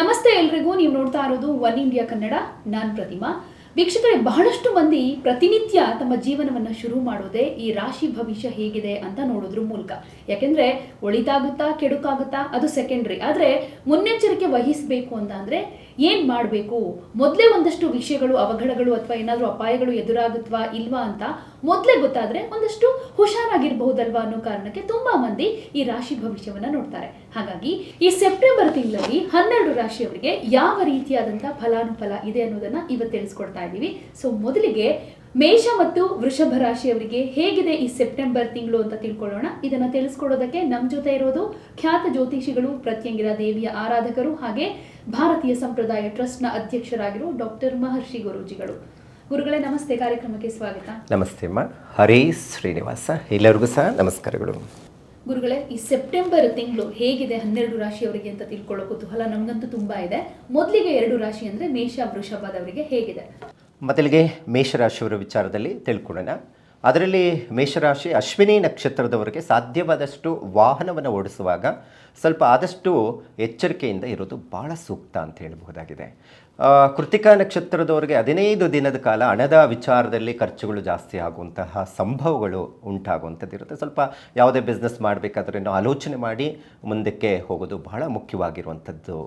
ನಮಸ್ತೆ ಎಲ್ರಿಗೂ ನೀವು ನೋಡ್ತಾ ಇರೋದು ಒನ್ ಇಂಡಿಯಾ ಕನ್ನಡ. ನಾನು ಪ್ರತಿಮಾ. ವೀಕ್ಷಕರೇ, ಬಹಳಷ್ಟು ಮಂದಿ ಪ್ರತಿನಿತ್ಯ ತಮ್ಮ ಜೀವನವನ್ನು ಶುರು ಮಾಡೋದೇ ಈ ರಾಶಿ ಭವಿಷ್ಯ ಹೇಗಿದೆ ಅಂತ ನೋಡೋದ್ರ ಮೂಲಕ. ಯಾಕೆಂದ್ರೆ, ಒಳಿತಾಗುತ್ತಾ, ಕೆಡುಕಾಗುತ್ತಾ, ಅದು ಸೆಕೆಂಡ್ರಿ ಆದರೆ, ಮುನ್ನೆಚ್ಚರಿಕೆ ವಹಿಸಬೇಕು ಅಂತ ಅಂದ್ರೆ ಏನ್ ಮಾಡಬೇಕು? ಮೊದಲೇ ಒಂದಷ್ಟು ವಿಷಯಗಳು, ಅವಘಡಗಳು ಅಥವಾ ಏನಾದರೂ ಅಪಾಯಗಳು ಎದುರಾಗುತ್ತವಾ ಇಲ್ವಾ ಅಂತ ಮೊದಲೇ ಗೊತ್ತಾದ್ರೆ ಒಂದಷ್ಟು ಹುಷಾರಾಗಿರಬಹುದಲ್ವಾ ಅನ್ನೋ ಕಾರಣಕ್ಕೆ ತುಂಬಾ ಮಂದಿ ಈ ರಾಶಿ ಭವಿಷ್ಯವನ್ನ ನೋಡ್ತಾರೆ. ಹಾಗಾಗಿ, ಈ ಸೆಪ್ಟೆಂಬರ್ ತಿಂಗಳಲ್ಲಿ ಹನ್ನೆರಡು ರಾಶಿಯವರಿಗೆ ಯಾವ ರೀತಿಯಾದಂತಹ ಫಲಾನುಫಲ ಇದೆ ಅನ್ನೋದನ್ನ ಇವತ್ತು ತಿಳಿಸ್ಕೊಡ್ತಾ ಇದ್ದೀವಿ. ಸೊ ಮೊದಲಿಗೆ ಮೇಷ ಮತ್ತು ವೃಷಭ ರಾಶಿಯವರಿಗೆ ಹೇಗಿದೆ ಈ ಸೆಪ್ಟೆಂಬರ್ ತಿಂಗಳು ಅಂತ ತಿಳ್ಕೊಳ್ಳೋಣ. ಇದನ್ನ ತಿಳಿಸ್ಕೊಡೋದಕ್ಕೆ ನಮ್ಮ ಜೊತೆ ಇರೋದು ಖ್ಯಾತ ಜ್ಯೋತಿಷಿಗಳು ಪ್ರತ್ಯಂಗಿರ ದೇವಿಯ ಆರಾಧಕರು ಹಾಗೆ ಭಾರತೀಯ ಸಂಪ್ರದಾಯ ಟ್ರಸ್ಟ್ನ ಅಧ್ಯಕ್ಷರಾಗಿರೋ ಡಾಕ್ಟರ್ ಮಹರ್ಷಿ ಗುರೂಜಿಗಳು. ಗುರುಗಳೇ, ನಮಸ್ತೆ. ಕಾರ್ಯಕ್ರಮಕ್ಕೆ ಸ್ವಾಗತ. ನಮಸ್ತೆ ಅಮ್ಮ. ಹರೇ ಶ್ರೀನಿವಾಸ. ಎಲ್ಲರಿಗೂ ಸಹ ನಮಸ್ಕಾರಗಳು. ಗುರುಗಳೇ, ಈ ಸೆಪ್ಟೆಂಬರ್ ತಿಂಗಳು ಹೇಗಿದೆ ಹನ್ನೆರಡು ರಾಶಿಯವರಿಗೆ ಅಂತ ತಿಳ್ಕೊಳ್ಳೋ ಕುತೂಹಲ ನಮಗಂತೂ ತುಂಬಾ ಇದೆ. ಮೊದಲಿಗೆ ಎರಡು ರಾಶಿ ಅಂದ್ರೆ ಮೇಷ, ವೃಷಭದವರಿಗೆ ಹೇಗಿದೆ? ಮೊದಲಿಗೆ ಮೇಷರಾಶಿಯವರ ವಿಚಾರದಲ್ಲಿ ತಿಳ್ಕೊಳ್ಳೋಣ. ಅದರಲ್ಲಿ ಮೇಷರಾಶಿ ಅಶ್ವಿನಿ ನಕ್ಷತ್ರದವರಿಗೆ ಸಾಧ್ಯವಾದಷ್ಟು ವಾಹನವನ್ನು ಓಡಿಸುವಾಗ ಸ್ವಲ್ಪ ಆದಷ್ಟು ಎಚ್ಚರಿಕೆಯಿಂದ ಇರೋದು ಭಾಳ ಸೂಕ್ತ ಅಂತ ಹೇಳಬಹುದಾಗಿದೆ. ಕೃತಿಕಾ ನಕ್ಷತ್ರದವರಿಗೆ ಹದಿನೈದು ದಿನದ ಕಾಲ ಹಣದ ವಿಚಾರದಲ್ಲಿ ಖರ್ಚುಗಳು ಜಾಸ್ತಿ ಆಗುವಂತಹ ಸಂಭವಗಳು ಉಂಟಾಗುವಂಥದ್ದು ಇರುತ್ತೆ. ಸ್ವಲ್ಪ ಯಾವುದೇ ಬಿಸ್ನೆಸ್ ಮಾಡಬೇಕಾದ್ರೆ ಆಲೋಚನೆ ಮಾಡಿ ಮುಂದಕ್ಕೆ ಹೋಗೋದು ಬಹಳ ಮುಖ್ಯವಾಗಿರುವಂಥದ್ದು.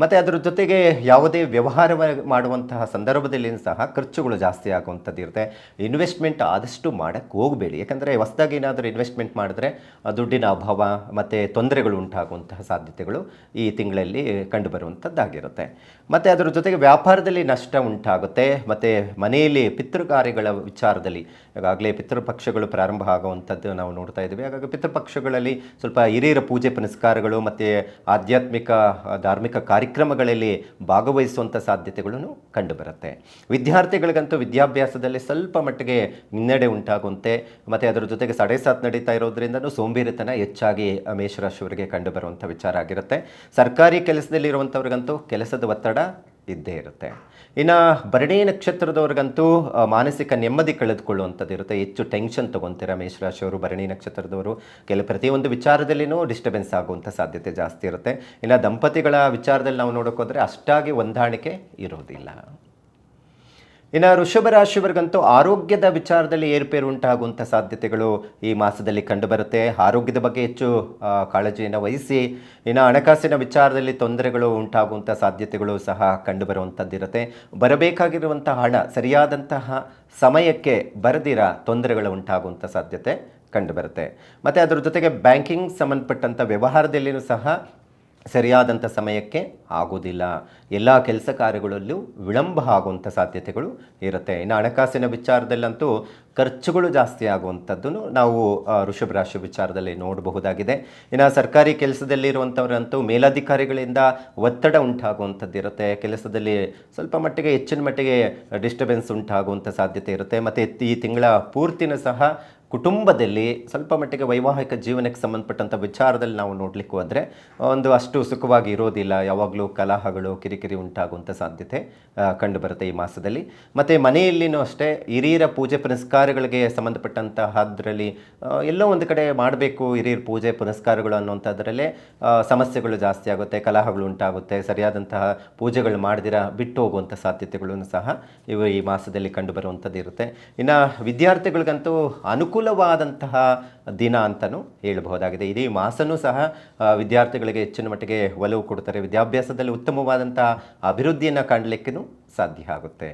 ಮತ್ತು ಅದರ ಜೊತೆಗೆ ಯಾವುದೇ ವ್ಯವಹಾರ ಮಾಡುವಂತಹ ಸಂದರ್ಭದಲ್ಲಿ ಸಹ ಖರ್ಚುಗಳು ಜಾಸ್ತಿ ಆಗುವಂಥದ್ದು ಇರುತ್ತೆ. ಇನ್ವೆಸ್ಟ್ಮೆಂಟ್ ಆದಷ್ಟು ಮಾಡೋಕ್ಕೆ ಹೋಗಬೇಡಿ. ಯಾಕಂದರೆ ಹೊಸದಾಗಿ ಏನಾದರೂ ಇನ್ವೆಸ್ಟ್ಮೆಂಟ್ ಮಾಡಿದ್ರೆ ದುಡ್ಡಿನ ಅಭಾವ ಮತ್ತು ತೊಂದರೆಗಳು ಉಂಟಾಗುವಂತಹ ಸಾಧ್ಯತೆಗಳು ಈ ತಿಂಗಳಲ್ಲಿ ಕಂಡುಬರುವಂಥದ್ದಾಗಿರುತ್ತೆ ಮತ್ತು ಅದರ ಜೊತೆಗೆ ವ್ಯಾಪಾರದಲ್ಲಿ ನಷ್ಟ ಉಂಟಾಗುತ್ತೆ. ಮತ್ತು ಮನೆಯಲ್ಲಿ ಪಿತೃಕಾರ್ಯಗಳ ವಿಚಾರದಲ್ಲಿ ಈಗಾಗಲೇ ಪಿತೃಪಕ್ಷಗಳು ಪ್ರಾರಂಭ ಆಗುವಂಥದ್ದು ನಾವು ನೋಡ್ತಾ ಇದ್ದೀವಿ. ಹಾಗಾಗಿ ಪಿತೃಪಕ್ಷಗಳಲ್ಲಿ ಸ್ವಲ್ಪ ಹಿರಿಯರ ಪೂಜೆ ಪುನಸ್ಕಾರಗಳು ಮತ್ತು ಆಧ್ಯಾತ್ಮಿಕ, ಧಾರ್ಮಿಕ ಕಾರ್ಯಕ್ರಮಗಳಲ್ಲಿ ಭಾಗವಹಿಸುವಂಥ ಸಾಧ್ಯತೆಗಳನ್ನು ಕಂಡುಬರುತ್ತೆ. ವಿದ್ಯಾರ್ಥಿಗಳಿಗಂತೂ ವಿದ್ಯಾಭ್ಯಾಸದಲ್ಲಿ ಸ್ವಲ್ಪ ಮಟ್ಟಿಗೆ ಹಿನ್ನಡೆ ಉಂಟಾಗುವಂತೆ ಮತ್ತು ಅದರ ಜೊತೆಗೆ ಸಡೆ ಸಾತ್ ನಡೀತಾ ಇರೋದ್ರಿಂದನೂ ಸೋಂಬೇರಿತನ ಹೆಚ್ಚಾಗಿ ಮೇಷರಾಶಿಯವರಿಗೆ ಮೇಷರಾಶಿಯವರಿಗೆ ಕಂಡುಬರುವಂಥ ವಿಚಾರ ಆಗಿರುತ್ತೆ. ಸರ್ಕಾರಿ ಕೆಲಸದಲ್ಲಿರುವಂಥವ್ರಿಗಂತೂ ಕೆಲಸದ ಒತ್ತಡ ಇದ್ದೇ ಇರುತ್ತೆ. ಇನ್ನು ಭರಣಿ ನಕ್ಷತ್ರದವ್ರಿಗಂತೂ ಮಾನಸಿಕ ನೆಮ್ಮದಿ ಕಳೆದುಕೊಳ್ಳುವಂಥದ್ದು ಇರುತ್ತೆ. ಹೆಚ್ಚು ಟೆನ್ಷನ್ ತೊಗೊತೀರ ಮೇಷರಾಶಿಯವರು ಭರಣಿ ನಕ್ಷತ್ರದವರು. ಕೆಲ ಪ್ರತಿಯೊಂದು ವಿಚಾರದಲ್ಲಿನೂ ಡಿಸ್ಟರ್ಬೆನ್ಸ್ ಆಗುವಂಥ ಸಾಧ್ಯತೆ ಜಾಸ್ತಿ ಇರುತ್ತೆ. ಇನ್ನು ದಂಪತಿಗಳ ವಿಚಾರದಲ್ಲಿ ನಾವು ನೋಡೋಕ್ಕೋದ್ರೆ ಅಷ್ಟಾಗಿ ಹೊಂದಾಣಿಕೆ ಇರೋದಿಲ್ಲ. ಇನ್ನು ವೃಷಭ ರಾಶಿಯವರಿಗಂತೂ ಆರೋಗ್ಯದ ವಿಚಾರದಲ್ಲಿ ಏರುಪೇರು ಉಂಟಾಗುವಂಥ ಸಾಧ್ಯತೆಗಳು ಈ ಮಾಸದಲ್ಲಿ ಕಂಡುಬರುತ್ತೆ. ಆರೋಗ್ಯದ ಬಗ್ಗೆ ಹೆಚ್ಚು ಕಾಳಜಿಯನ್ನು ವಹಿಸಿ, ಇನ್ನು ಹಣಕಾಸಿನ ವಿಚಾರದಲ್ಲಿ ತೊಂದರೆಗಳು ಉಂಟಾಗುವಂಥ ಸಾಧ್ಯತೆಗಳು ಸಹ ಕಂಡುಬರುವಂಥದ್ದಿರುತ್ತೆ. ಬರಬೇಕಾಗಿರುವಂಥ ಹಣ, ಸರಿಯಾದಂತಹ ಸಮಯಕ್ಕೆ ಬರದಿರ ತೊಂದರೆಗಳು ಉಂಟಾಗುವಂಥ ಸಾಧ್ಯತೆ ಕಂಡುಬರುತ್ತೆ. ಮತ್ತು ಅದರ ಜೊತೆಗೆ ಬ್ಯಾಂಕಿಂಗ್ ಸಂಬಂಧಪಟ್ಟಂಥ ವ್ಯವಹಾರದಲ್ಲಿಯೂ ಸಹ ಸರಿಯಾದಂಥ ಸಮಯಕ್ಕೆ ಆಗೋದಿಲ್ಲ ಎಲ್ಲ ಕೆಲಸ ಕಾರ್ಯಗಳಲ್ಲೂ ವಿಳಂಬ ಆಗುವಂಥ ಸಾಧ್ಯತೆಗಳು ಇರುತ್ತೆ. ಇನ್ನು ಹಣಕಾಸಿನ ವಿಚಾರದಲ್ಲಂತೂ ಖರ್ಚುಗಳು ಜಾಸ್ತಿ ಆಗುವಂಥದ್ದನ್ನು ನಾವು ಋಷಭ ರಾಶಿ ವಿಚಾರದಲ್ಲಿ ನೋಡಬಹುದಾಗಿದೆ. ಇನ್ನು ಸರ್ಕಾರಿ ಕೆಲಸದಲ್ಲಿರುವಂಥವರಂತೂ ಮೇಲಾಧಿಕಾರಿಗಳಿಂದ ಒತ್ತಡ ಉಂಟಾಗುವಂಥದ್ದು ಇರುತ್ತೆ. ಕೆಲಸದಲ್ಲಿ ಸ್ವಲ್ಪ ಮಟ್ಟಿಗೆ ಹೆಚ್ಚಿನ ಮಟ್ಟಿಗೆ ಡಿಸ್ಟರ್ಬೆನ್ಸ್ ಉಂಟಾಗುವಂಥ ಸಾಧ್ಯತೆ ಇರುತ್ತೆ. ಮತ್ತು ಈ ತಿಂಗಳ ಪೂರ್ತಿನೂ ಸಹ ಕುಟುಂಬದಲ್ಲಿ ಸ್ವಲ್ಪ ಮಟ್ಟಿಗೆ ವೈವಾಹಿಕ ಜೀವನಕ್ಕೆ ಸಂಬಂಧಪಟ್ಟಂಥ ವಿಚಾರದಲ್ಲಿ ನಾವು ನೋಡಲಿಕ್ಕೆ ಹೋದರೆ ಒಂದು ಅಷ್ಟು ಸುಖವಾಗಿ ಇರೋದಿಲ್ಲ. ಯಾವಾಗಲೂ ಕಲಹಗಳು, ಕಿರಿಕಿರಿ ಉಂಟಾಗುವಂಥ ಸಾಧ್ಯತೆ ಕಂಡುಬರುತ್ತೆ ಈ ಮಾಸದಲ್ಲಿ. ಮತ್ತು ಮನೆಯಲ್ಲಿನೂ ಅಷ್ಟೇ ಹಿರಿಯರ ಪೂಜೆ ಪುನಸ್ಕಾರಗಳಿಗೆ ಸಂಬಂಧಪಟ್ಟಂತಹ ಅದರಲ್ಲಿ ಎಲ್ಲೋ ಒಂದು ಕಡೆ ಮಾಡಬೇಕು ಹಿರಿಯರ ಪೂಜೆ ಪುನಸ್ಕಾರಗಳು ಅನ್ನುವಂಥದ್ರಲ್ಲೇ ಸಮಸ್ಯೆಗಳು ಜಾಸ್ತಿ ಆಗುತ್ತೆ, ಕಲಹಗಳು ಉಂಟಾಗುತ್ತೆ, ಸರಿಯಾದಂತಹ ಪೂಜೆಗಳು ಮಾಡದಿರ ಬಿಟ್ಟು ಹೋಗುವಂಥ ಸಾಧ್ಯತೆಗಳನ್ನು ಸಹ ಇವು ಈ ಮಾಸದಲ್ಲಿ ಕಂಡುಬರುವಂಥದ್ದು ಇರುತ್ತೆ ಇನ್ನು ವಿದ್ಯಾರ್ಥಿಗಳಿಗಂತೂ ಅನುಕೂಲವಾದಂತಹ ದಿನ ಅಂತಲೂ ಹೇಳಬಹುದಾಗಿದೆ. ಇಡೀ ಮಾಸನೂ ಸಹ ವಿದ್ಯಾರ್ಥಿಗಳಿಗೆ ಹೆಚ್ಚಿನ ಮಟ್ಟಿಗೆ ಒಲವು ಕೊಡ್ತಾರೆ ವಿದ್ಯಾಭ್ಯಾಸದಲ್ಲಿ ಉತ್ತಮವಾದಂತಹ ಅಭಿವೃದ್ಧಿಯನ್ನು ಕಾಣಲಿಕ್ಕೂ ಸಾಧ್ಯ ಆಗುತ್ತೆ.